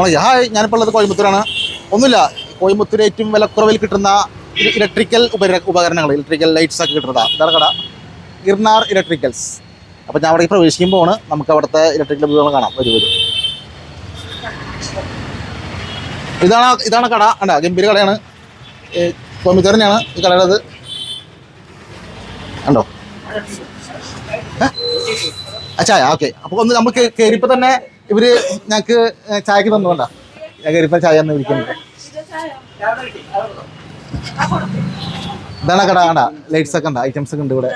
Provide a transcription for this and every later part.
ഓണയ്യ hi. ഞാനിപ്പോൾ ഉള്ളത് കോയമ്പത്തൂരാണ്. ഒന്നുമില്ല കോയമ്പത്തൂർ ഏറ്റവും വിലക്കുറവിൽ കിട്ടുന്ന ഇലക്ട്രിക്കൽ ഉപര ഉപകരണങ്ങൾ ഇലക്ട്രിക്കൽ ലൈറ്റ്സ് ഒക്കെ കിട്ടുന്നതാണ് ഇതാണ് കട. ഇർനാർ ഇലക്ട്രിക്കൽസ്. അപ്പോൾ ഞാൻ അവിടെ പ്രവേശിക്കുമ്പോൾ നമുക്ക് അവിടുത്തെ ഇലക്ട്രിക്കൽ ഉപകരണങ്ങൾ കാണാം. വരും വരും. ഇതാണ് ഇതാണ് കട. അല്ല ഗംഭീര കടയാണ്. കോയമ്പത്തൂർ തന്നെയാണ് ഈ കടയുടെ കണ്ടോ? അച്ഛാ ഓക്കെ. അപ്പോൾ ഒന്ന് നമുക്ക് കയറിയപ്പോൾ തന്നെ ഇവർ ഞങ്ങക്ക് ചായക്ക് തന്നോണ്ടാ. ഞാൻ ഇപ്പൊ ചായ എന്ന് വിളിക്കുന്നത് ഇതാണ് കട കണ്ട ലൈറ്റ്സ് ഒക്കെ ഉണ്ട് ഐറ്റംസ് ഒക്കെ ഉണ്ട് ഇവിടെ.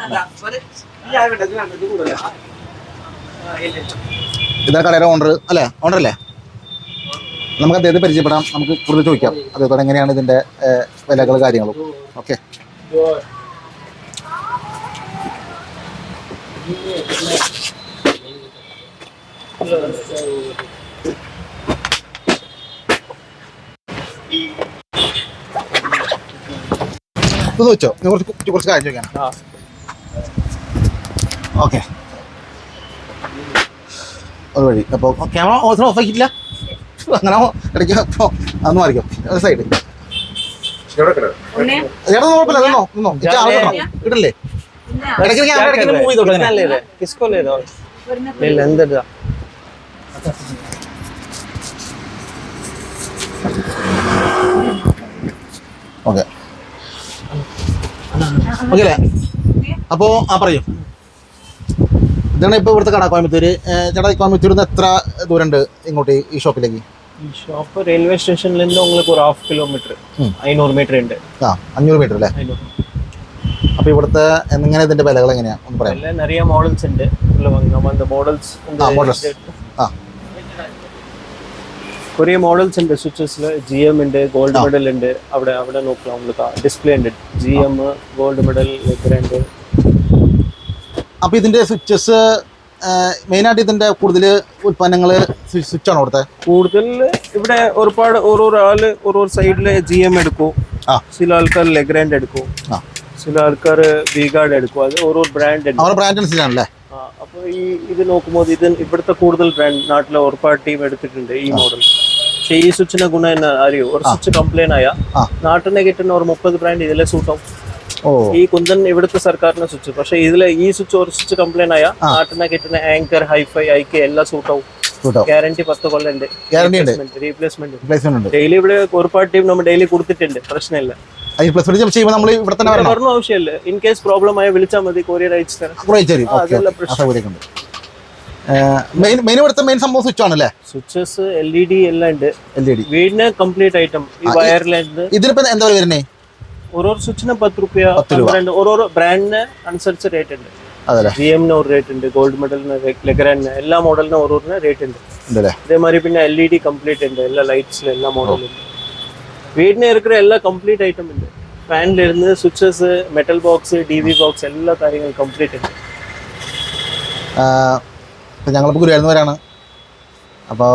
ഇതാ കടയുടെ ഓണർ അല്ലേ? ഓണർ അല്ലേ? നമുക്ക് അദ്ദേഹത്തെ പരിചയപ്പെടാം. നമുക്ക് കൂടുതൽ ചോദിക്കാം. അദ്ദേഹത്തോടെ എങ്ങനെയാണ് ഇതിന്റെ വിലകൾ കാര്യങ്ങളും? ഓക്കെ ഒന്ന് വെച്ചോ. കുറച്ച് കുറച്ച് കാര്യം ചോദിക്കാനാ ഓക്കെ. അതുവഴി അപ്പോൾ ക്യാമറ ഓഫ് ഓഫ് ആക്കിയില്ല അങ്ങനെ ഇടയ്ക്ക് അപ്പോൾ അന്ന് മാറിക്കോ. സൈഡ് ചേട്ടാ കുഴപ്പമില്ല. നിന്നോ നിന്നോ ഇടല്ലേ? ഇടയ്ക്ക് ക്യാമറ ഇടയ്ക്ക് മൂവ് ചെയ്തോട്ടോ ഇല്ല എന്തെടുക്കാം ഓക്കെ. ഓക്കെ അല്ലേ അപ്പോൾ ആ പറയൂ. ഇതാണ് ഇപ്പൊ ഇവിടുത്തെ കട കോയമ്പത്തൂര് ചേട്ടാ കോയമ്പത്തൂരിൽ നിന്ന് എത്ര ദൂരമുണ്ട് ഇങ്ങോട്ട് ഈ ഷോപ്പിലേക്ക്? ഈ ഷോപ്പ് റെയിൽവേ സ്റ്റേഷനിൽ നിന്ന് നിങ്ങൾക്ക് ഒരു ഹാഫ് കിലോമീറ്റർ അഞ്ഞൂറ് മീറ്റർ ഉണ്ട്. ആ അഞ്ഞൂറ് മീറ്റർ അല്ലേ? അപ്പോൾ ഇവിടുത്തെ എങ്ങനെ ഇതിന്റെ വിലകൾ എങ്ങനെയാണ് ഒന്ന് പറയാം നിറയെ മോഡൽസ് ഉണ്ട്. മോഡൽസ് മോഡൽസ് ആ. കുറേ മോഡൽസ് ഉണ്ട് സ്വിച്ചസ് ജി എം ഉണ്ട് ഗോൾഡ് മെഡൽ ഉണ്ട്. അവിടെ അവിടെ നോക്കാം നമുക്ക് ഡിസ്പ്ലേ ഉണ്ട്. ജി എം ഗോൾഡ് മെഡൽ ഉണ്ട് അപ്പൊ ഇതിന്റെ സ്വിച്ചസ് മെയിൻ ആയിട്ട് ഇതിന്റെ കൂടുതൽ ഉൽപ്പന്നങ്ങൾ സ്വിച്ച് ആണ് കൊടുത്തത് കൂടുതൽ ഇവിടെ ഒരുപാട് ഓരോ ആൾ ഓരോ സൈഡിൽ ജി എം എടുക്കും. ചില ആൾക്കാർ ലെഗ്രാൻഡ് എടുക്കും. ചില ആൾക്കാർ വീഗാർഡ് എടുക്കും. അത് ഓരോ ബ്രാൻഡ് ബ്രാൻഡ് അനുസരിച്ചാണല്ലേ? ആ, അപ്പൊ ഈ ഇത് നോക്കുമ്പോൾ ഇത് ഇവിടുത്തെ കൂടുതൽ ബ്രാൻഡ് നാട്ടിലെ ടീം എടുത്തിട്ടുണ്ട് ഈ മോഡൽ പക്ഷേ ഈ സ്വിച്ചിന്റെ ഗുണം എന്നാ അറിയോ? ഒരു സ്വിച്ച് കംപ്ലൈന്റ് ആയ. നാട്ടിനെ കിട്ടുന്ന ഒരു മുപ്പത് ബ്രാൻഡ് ഇതിലെ സൂട്ടാവും ഈ കുന്തൻ ഇവിടുത്തെ സർക്കാരിന്റെ സ്വിച്ച് പക്ഷെ ഇതിലെ ഈ സ്വിച്ച് ഒരു സ്വിച്ച് കംപ്ലൈന്റ് ആയ നാട്ടിനെ കിട്ടുന്ന ആങ്കർ ഹൈഫൈ ഐക്ക് എല്ലാം സൂട്ടാവും ഗ്യാരണ്ടി പത്ത് കൊല്ലം ഉണ്ട്. ഗ്യാരണ്ടി ഉണ്ട്. റീപ്ലേസ്മെന്റ് ഡെയിലി ഇവിടെ ഒരുപാട് ടീം നമ്മൾ ഡെയിലി കൊടുത്തിട്ടുണ്ട്. പ്രശ്നമില്ല. പ്ലസ് ചെയ്യുമ്പോൾ നമ്മൾ ഇവിടെ തന്നെ വരണം. ആവശ്യമില്ല. ഇൻ കേസ് പ്രോബ്ലം ആയാൽ വിളിച്ചാൽ മതി കൊറിയർ അയച്ചു തരാം. കുറേ ശരി ആ, ഓക്കെ അതെല്ലാം ആ സൗകര്യമൊക്കെ ഉണ്ട്. മെയിൻ മെയിൻ ഇവിടുത്തെ മെയിൻ സംഭവം സ്വിച്ച് ആണല്ലേ സ്വിച്ചസ് എൽ ഇ ഡി എല്ലാം ഉണ്ട്. എൽ ഇ ഡി വീടിന് കംപ്ലീറ്റ് ഐറ്റം ഈ വയറിലുണ്ട് ഇതിനിപ്പോ എന്താ വരുന്നേ? ഓരോ സ്വിച്ചിന് പത്ത് റുപ്യ ഓരോ ബ്രാൻഡിന് അനുസരിച്ച് റേറ്റ് ഉണ്ട്. ജി എമ്മിന് ഒരു റേറ്റ് ഉണ്ട് ഗോൾഡ് മെഡലിന് ലെഗ്രാൻഡിന് എല്ലാ മോഡലിനും ഓരോന്നിന് റേറ്റ് ഉണ്ട്. അതേമാതിരി പിന്നെ എൽ ഇ ഡി കംപ്ലീറ്റ് ഉണ്ട് എല്ലാ ലൈറ്റ്സിലും എല്ലാ മോഡലും ഉണ്ട് வீட்டில் இருக்கிற எல்லா கம்ப்ளீட் ஐட்டம் உண்டு ஃபேன்லேருந்து switches metal box TV box എല്ലാ കാര്യങ്ങളും കംപ്ലീറ്റ് ഉണ്ട്. ഇപ്പം ഞങ്ങളിപ്പോൾ ഗുരുവായൂർന്നവരാണ് അപ്പോൾ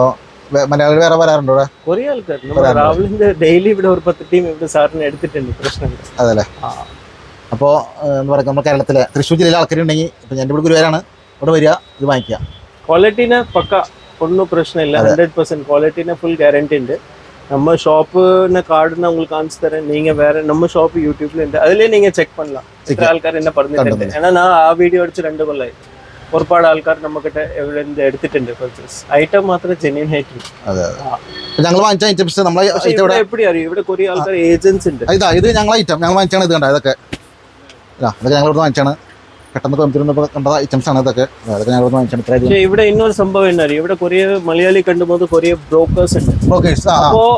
മലയാളികൾ വേറെ വരാറുണ്ടോ ഇവിടെ? കുറേ ആൾക്കാർ നമ്മുടെ രാഹുലിന്റെ ഡെയിലി ഇവിടെ ഒരു പത്ത് ടീം ഇവിടെ സാറിന് എടുത്തിട്ടുണ്ട്. പ്രശ്നമില്ല. അതല്ലേ? അപ്പോൾ എന്ന് പറയുക നമ്മുടെ കേരളത്തിലെ തൃശ്ശൂർ ജില്ലയിലെ ആൾക്കാരുണ്ടെങ്കിൽ ഇപ്പം എന്റെ ഇവിടെ ഗുരുവായൂരാണ്. ഇവിടെ വരിക ഇത് വാങ്ങിക്കുക. ക്വാളിറ്റീനെ പക്ക ഒന്നും പ്രശ്നമില്ല. ഹൺഡ്രഡ് പെർസെന്റ് ക്വാളിറ്റീനെ ഫുൾ ഗ്യാരണ്ടി ഉണ്ട്. நம்ம ஷாப்புன கார்டுன்னு உங்களுக்கு காமிச்சு தரேன் நீங்க வேற நம்ம ஷாப் யூடியூப்ல ഉണ്ട് അതിലേ நீங்க ചെക്ക് பண்ணலாம் ഇത്ര ആൾക്കാർ എന്നെ പറഞ്ഞിട്ടുണ്ട് ഏന്നാ ഞാൻ ആ വീഡിയോ അടിച്ച് രണ്ട് കൊല്ലായി ഒരുപാട് ആൾക്കാർ നമുക്കിട്ട് ഇവിടെ നിന്ന് എടുത്തിട്ടുണ്ട് പർച്ചേസ് ഐറ്റം മാത്രം ജെന്യൻ ആയിട്ടുണ്ട് അതെ അതെ അപ്പം ഞങ്ങൾ വാങ്ങിച്ച ഐറ്റംസ് നമ്മളെ പക്ഷെ ഐറ്റം ഇവിടെ ഇവിടെ എപ്പിടി അറിയും ഇവിടെ കുറേ ആൾക്കാർ ഏജൻസ് ഉണ്ട് ഇതാ ഇത് ഞങ്ങളെ ഐറ്റം ഞങ്ങൾ വാങ്ങിച്ചാണ് ഇത് കണ്ട ഇതൊക്കെ ഇതാ ഇതൊക്കെ ഞങ്ങൾ ഇവിടെ വാങ്ങിച്ചാണ് പെട്ടെന്ന് കൊണ്ടുവരുന്നപ്പോൾ കണ്ടത് ഐറ്റംസ് ആണ് ഇതൊക്കെ. അതൊക്കെ ഇവിടെ ഇന്നൊരു സംഭവം എന്നാലും ഇവിടെ കൊറിയ മലയാളി കണ്ടുപോകുന്നത് കൊറിയ ബ്രോക്കേഴ്സ് ഉണ്ട്. ബ്രോക്കേഴ്സ് അപ്പോൾ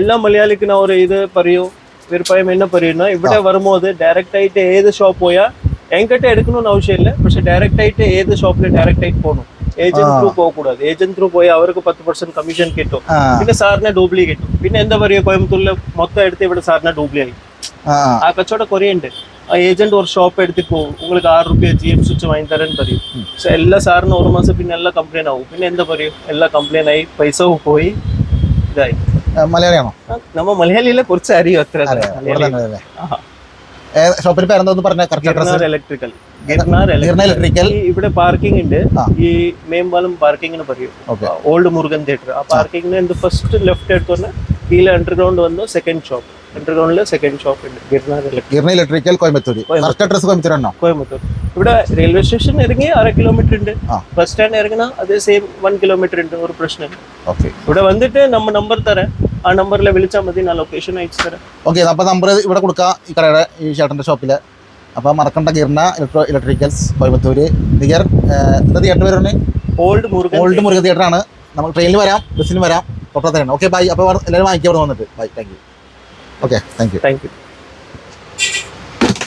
എല്ലാ മലയാളിക്കും അവർ ഇത് പറയൂ വിരുപ്പയം എന്നെ പറയുന്ന. ഇവിടെ വരുമ്പോൾ ഡയറക്റ്റ് ആയിട്ട് ഏത് ഷോപ്പ് പോയാൽ എങ്കിട്ട് എടുക്കണമെന്ന് ആവശ്യമില്ല. പക്ഷെ ഡയറക്റ്റ് ആയിട്ട് ഏത് ഷോപ്പിൽ ഡയറക്റ്റ് ആയിട്ട് പോകണം ഏജന്റ് ത്രൂ പോകക്കൂടാതെ ഏജന്റ് ത്രൂ പോയി അവർക്ക് പത്ത് പെർസെന്റ് കമ്മീഷൻ കിട്ടും. പിന്നെ സാറിനെ ഡൂബ്ലി കിട്ടും. പിന്നെ എന്താ പറയുക കോയമ്പത്തൂരിൽ മൊത്തം എടുത്ത് ഇവിടെ സാറിനെ ഡൂബ്ലി ആയി. ആ കച്ചവടം കുറേ ഉണ്ട്. ആ ഏജന്റ് ഒരു ഷോപ്പ് എടുത്തിട്ട് പോകും உங்களுக்கு ആറ് റുപ്യ ജി എം സ്വിച്ച് വാങ്ങി തരാൻ പറയും പക്ഷെ എല്ലാ സാറിന് ഒരു മാസം പിന്നെ എല്ലാം കംപ്ലൈന്റ് ആവും പിന്നെ എന്താ പറയും എല്ലാം കംപ്ലൈന്റ് ആയി പൈസ പോയി ഇതായി ആ, മലയാളിയാണോ ആ, നമ്മ മലയാളിയിലെ കുറച്ച് അറിയും അത്ര അതെ ഇവിടെ തന്നെ അല്ലേ ഷോപ്പിന് പേരെന്തോന്ന് പറഞ്ഞ correct address electrical Girnar ഗിർന electrical ഈ ഇവിടെ പാർക്കിംഗ് ഉണ്ട് ആ. ഈ മേമ്പാലം പാർക്കിങ്ങിന് പറയും ഓക്കെ ഓൾഡ് മുരുകൻ തിയേറ്റർ ആ പാർക്കിങ്ങിന് എന്ത് ഫസ്റ്റ് ലെഫ്റ്റ് എടുത്തോണ്ട് കീഴെ അണ്ടർഗ്രൗണ്ട് വന്നു സെക്കൻഡ് ഷോപ്പ് അണ്ടർഗ്രൗണ്ടിൽ സെക്കൻഡ് ഷോപ്പ് ഉണ്ട്. Girnar electric ഗിർന electrical Coimbatore correct address Coimbatore ആണോ കോയമ്പത്തൂർ ഇവിടെ റെയിൽവേ സ്റ്റേഷൻ ഇറങ്ങി അര കിലോമീറ്റർ ഉണ്ട്. ബസ് സ്റ്റാൻഡ് ഇറങ്ങിனா അതേ സെയിം വൺ കിലോമീറ്റർ ഉണ്ട്. ഒരു പ്രശ്നം. ഓക്കെ ഇവിടെ വന്നിട്ട് നമ്മ നമ്പർ തരാം. ആ നമ്പറിൽ വിളിച്ചാൽ മതി. ഞാൻ ലൊക്കേഷൻ അയച്ചു തരാം. ഓക്കെ അപ്പോൾ നമ്പർ ഇവിടെ കൊടുക്കാം ഈ കടയുടെ ഈ ചേട്ടന്റെ ഷോപ്പിൽ അപ്പോൾ മറക്കണ്ട ഗിർണ ഇലക്ട്രോ ഇലക്ട്രിക്കൽസ് കോയമ്പത്തൂർ നിയർ എന്താ തിയേറ്റർ വരുന്നത് ഓൾഡ് മുരുകൻ ഓൾഡ് മുരുക തിയേറ്ററാണ് നമുക്ക് ട്രെയിനിൽ വരാം ബസ്സിന് വരാം. തൊട്ടത്തരാണ് ഓക്കെ ബൈ അപ്പോൾ എല്ലാവരും വാങ്ങിക്കാൻ വന്നിട്ട്. Bye thank you okay thank you thank you